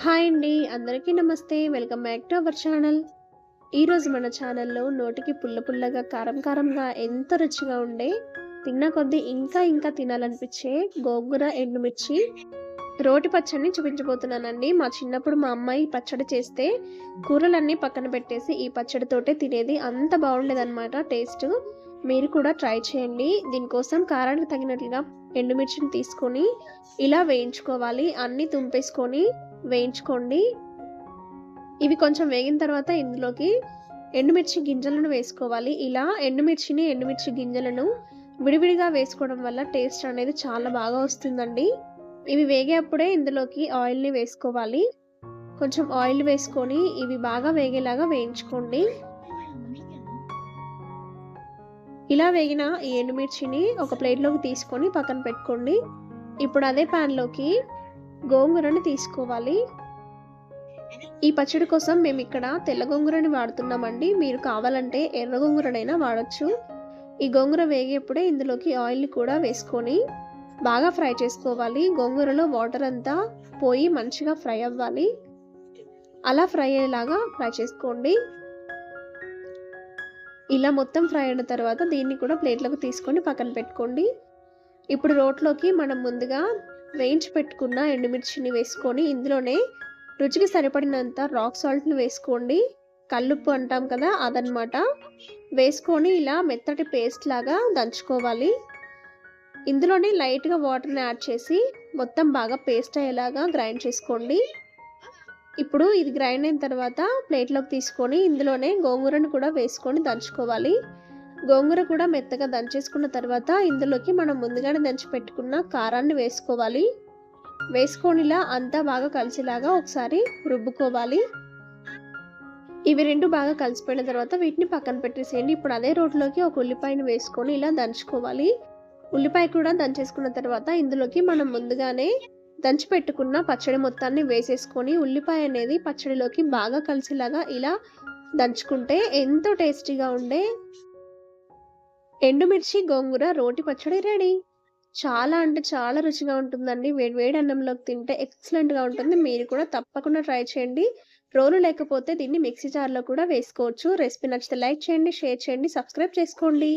Hi అండి అందరికీ నమస్తే. Welcome back to our channel. ఈరోజు మన ఛానల్లో నోటికి పుల్ల పుల్లగా కారం కారంగా ఎంత రుచిగా ఉండే తిన్న కొద్దీ ఇంకా ఇంకా తినాలనిపించే గోంగూర ఎండుమిర్చి. రోటి పచ్చడిని చూపించబోతున్నానండి. మా చిన్నప్పుడు మా అమ్మాయి పచ్చడి చేస్తే కూరలన్నీ పక్కన పెట్టేసి ఈ పచ్చడితోటే తినేది. అంత బాగుండేదన్నమాట టేస్ట్. మీరు కూడా ట్రై చేయండి. దీనికోసం కారానికి తగినట్లుగా ఎండుమిర్చిని తీసుకొని ఇలా వేయించుకోవాలి. అన్నీ తుంపేసుకొని వేయించుకోండి. ఇవి కొంచెం వేగిన తర్వాత ఇందులోకి ఎండుమిర్చి గింజలను వేసుకోవాలి. ఇలా ఎండుమిర్చిని ఎండుమిర్చి గింజలను విడివిడిగా వేసుకోవడం వల్ల టేస్ట్ అనేది చాలా బాగా వస్తుందండి. ఇవి వేగేప్పుడే ఇందులోకి ఆయిల్ని వేసుకోవాలి. కొంచెం ఆయిల్ వేసుకొని ఇవి బాగా వేగేలాగా వేయించుకోండి. ఇలా వేగిన ఈ ఎండుమిర్చిని ఒక ప్లేట్లోకి తీసుకొని పక్కన పెట్టుకోండి. ఇప్పుడు అదే ప్యాన్లోకి గోంగూరను తీసుకోవాలి. ఈ పచ్చడి కోసం మేము ఇక్కడ తెల్ల గోంగూరని వాడుతున్నామండి. మీరు కావాలంటే ఎర్ర గోంగూరనైనా వాడచ్చు. ఈ గోంగూర వేగేప్పుడే ఇందులోకి ఆయిల్ని కూడా వేసుకొని బాగా ఫ్రై చేసుకోవాలి. గోంగూరలో వాటర్ అంతా పోయి మంచిగా ఫ్రై అవ్వాలి. అలా ఫ్రై అయ్యేలాగా ఫ్రై చేసుకోండి. ఇలా మొత్తం ఫ్రై అయిన తర్వాత దీన్ని కూడా ప్లేట్లోకి తీసుకొని పక్కన పెట్టుకోండి. ఇప్పుడు రోట్లోకి మనం ముందుగా వేయించి పెట్టుకున్న ఎండుమిర్చిని వేసుకొని ఇందులోనే రుచికి సరిపడినంత రాక్ సాల్ట్ని వేసుకోండి. కల్లుప్పు అంటాం కదా అదనమాట వేసుకొని ఇలా మెత్తటి పేస్ట్ లాగా దంచుకోవాలి. ఇందులోనే లైట్గా వాటర్ని యాడ్ చేసి మొత్తం బాగా పేస్ట్ అయ్యేలాగా గ్రైండ్ చేసుకోండి. ఇప్పుడు ఇది గ్రైండ్ అయిన తర్వాత ప్లేట్లోకి తీసుకొని ఇందులోనే గోంగూరను కూడా వేసుకొని దంచుకోవాలి. గోంగూర కూడా మెత్తగా దంచేసుకున్న తర్వాత ఇందులోకి మనం ముందుగానే దంచి పెట్టుకున్న కారాన్ని వేసుకోవాలి. వేసుకొనిలా అంతా బాగా కలిసేలాగా ఒకసారి రుబ్బుకోవాలి. ఇవి రెండు బాగా కలిసిపోయిన తర్వాత వీటిని పక్కన పెట్టేసేయండి. ఇప్పుడు అదే రోట్లోకి ఒక ఉల్లిపాయను వేసుకొని ఇలా దంచుకోవాలి. ఉల్లిపాయ కూడా దంచేసుకున్న తర్వాత ఇందులోకి మనం ముందుగానే దంచి పెట్టుకున్న పచ్చడి మొత్తాన్ని వేసేసుకొని ఉల్లిపాయ అనేది పచ్చడిలోకి బాగా కలిసేలాగా ఇలా దంచుకుంటే ఎంతో టేస్టీగా ఉండే ఎండుమిర్చి గోంగూర రోటి పచ్చడి రెడీ. చాలా అంటే చాలా రుచిగా ఉంటుందండి. వేడి వేడి అన్నంలోకి తింటే ఎక్సలెంట్గా ఉంటుంది. మీరు కూడా తప్పకుండా ట్రై చేయండి. రోలు లేకపోతే దీన్ని మిక్సీ జార్లో కూడా వేసుకోవచ్చు. రెసిపీ నచ్చితే లైక్ చేయండి షేర్ చేయండి సబ్స్క్రైబ్ చేసుకోండి.